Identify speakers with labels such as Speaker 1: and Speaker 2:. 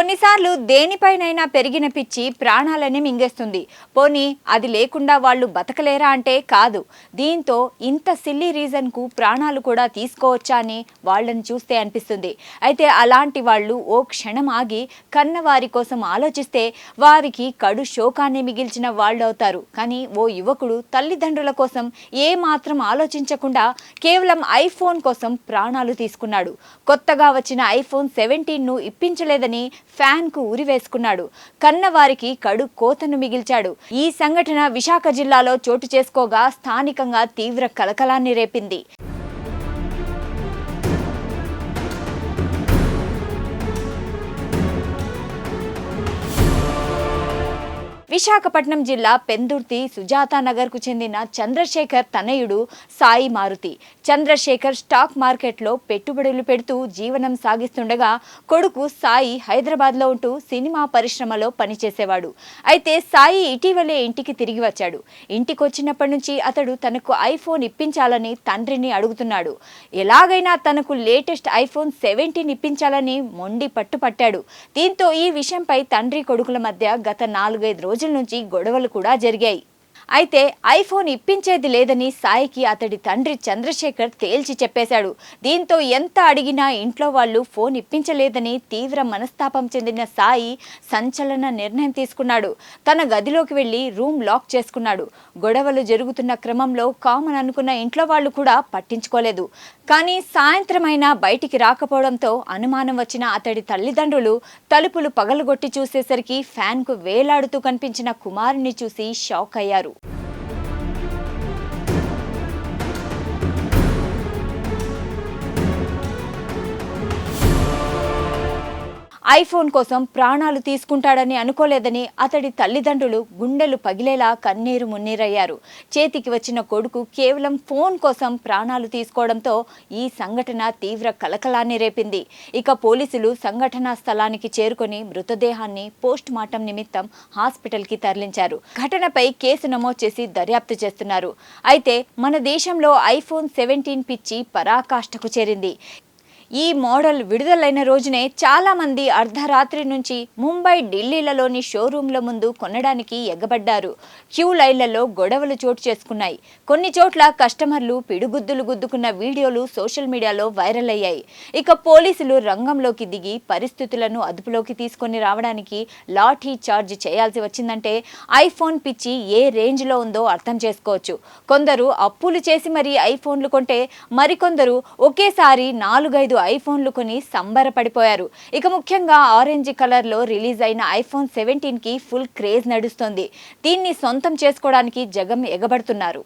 Speaker 1: కొన్నిసార్లు దేనిపైనైనా పెరిగిన పిచ్చి ప్రాణాలని మింగేస్తుంది. పోనీ అది లేకుండా వాళ్ళు బతకలేరా అంటే కాదు. దీంతో ఇంత సిల్లీ రీజన్కు ప్రాణాలు కూడా తీసుకోవచ్చా అని వాళ్ళని చూస్తే అనిపిస్తుంది. అయితే అలాంటి వాళ్ళు ఓ క్షణం ఆగి కన్నవారి కోసం ఆలోచిస్తే వారికి కడు శోకాన్ని మిగిల్చిన వాళ్ళు అవుతారు కానీ ఓ యువకుడు తల్లిదండ్రుల కోసం ఏ మాత్రం ఆలోచించకుండా కేవలం ఐఫోన్ కోసం ప్రాణాలు తీసుకున్నాడు. కొత్తగా వచ్చిన ఐఫోన్ సెవెంటీన్ను ఇప్పించలేదని ఫ్యాన్కు ఉరి వేసుకున్నాడు. కన్నవారికి కడు కోతను మిగిల్చాడు. ఈ సంఘటన విశాఖ జిల్లాలో చోటు చేసుకోగా స్థానికంగా తీవ్ర కలకలాన్ని రేపింది. విశాఖపట్నం జిల్లా పెందుర్తి సుజాతానగర్కు చెందిన చంద్రశేఖర్ తనయుడు సాయి మారుతి. చంద్రశేఖర్ స్టాక్ మార్కెట్లో పెట్టుబడులు పెడుతూ జీవనం సాగిస్తుండగా కొడుకు సాయి హైదరాబాద్లో ఉంటూ సినిమా పరిశ్రమలో పనిచేసేవాడు. అయితే సాయి ఇటీవలే ఇంటికి తిరిగి వచ్చాడు. ఇంటికి వచ్చినప్పటి నుంచి అతడు తనకు ఐఫోన్ ఇప్పించాలని తండ్రిని అడుగుతున్నాడు. ఎలాగైనా తనకు లేటెస్ట్ ఐఫోన్ సెవెంటీన్ ఇప్పించాలని మొండి పట్టుపట్టాడు. దీంతో ఈ విషయంపై తండ్రి కొడుకుల మధ్య గత నాలుగైదు రోజులు నుంచి గొడవలు కూడా జరిగాయి. అయితే ఐఫోన్ ఇప్పించేది లేదని సాయికి అతడి తండ్రి చంద్రశేఖర్ తేల్చి చెప్పేశాడు. దీంతో ఎంత అడిగినా ఇంట్లో వాళ్ళు ఫోన్ ఇప్పించలేదని తీవ్ర మనస్తాపం చెందిన సాయి సంచలన నిర్ణయం తీసుకున్నాడు. తన గదిలోకి వెళ్ళి రూమ్ లాక్ చేసుకున్నాడు. గొడవలు జరుగుతున్న క్రమంలో కామన్ అనుకున్న ఇంట్లో వాళ్ళు కూడా పట్టించుకోలేదు. కానీ సాయంత్రమైనా బయటికి రాకపోవడంతో అనుమానం వచ్చిన అతడి తల్లిదండ్రులు తలుపులు పగలగొట్టి చూసేసరికి ఫ్యాన్కు వేలాడుతూ కనిపించిన కుమారుని చూసి షాక్ అయ్యారు. ఐఫోన్ కోసం ప్రాణాలు తీసుకుంటాడని అనుకోలేదని అతడి తల్లిదండ్రులు గుండెలు పగిలేలా కన్నీరు మున్నీరయ్యారు. చేతికి వచ్చిన కొడుకు కేవలం ఫోన్ కోసం ప్రాణాలు తీసుకోవడంతో ఈ సంఘటన తీవ్ర కలకలాన్ని రేపింది. ఇక పోలీసులు సంఘటనా స్థలానికి చేరుకొని మృతదేహాన్ని పోస్ట్ మార్టం నిమిత్తం హాస్పిటల్కి తరలించారు. ఘటనపై కేసు నమోదు చేసి దర్యాప్తు చేస్తున్నారు. అయితే మన దేశంలో ఐఫోన్ సెవెంటీన్ పిచ్చి పరాకాష్ఠకు చేరింది. ఈ మోడల్ విడుదలైన రోజునే చాలామంది అర్ధరాత్రి నుంచి ముంబై ఢిల్లీలలోని షోరూంల ముందు కొనడానికి ఎగబడ్డారు. క్యూ లైన్లలో గొడవలు చోటు చేసుకున్నాయి. కొన్ని చోట్ల కస్టమర్లు పిడుగుద్దులు గుద్దుకున్న వీడియోలు సోషల్ మీడియాలో వైరల్ అయ్యాయి. ఇక పోలీసులు రంగంలోకి దిగి పరిస్థితులను అదుపులోకి తీసుకొని రావడానికి లాఠీ చార్జ్ చేయాల్సి వచ్చిందంటే ఐఫోన్ పిచ్చి ఏ రేంజ్లో ఉందో అర్థం చేసుకోవచ్చు. కొందరు అప్పులు చేసి మరీ ఐఫోన్లు కొంటే మరికొందరు ఒకేసారి నాలుగైదు ఐఫోన్లు కొని సంబరపడిపోయారు. ఇక ముఖ్యంగా ఆరెంజ్ కలర్లో రిలీజ్ అయిన ఐఫోన్ సెవెంటీన్కి ఫుల్ క్రేజ్ నడుస్తోంది. దీన్ని సొంతం చేసుకోవడానికి జగం ఎగబడుతున్నారు.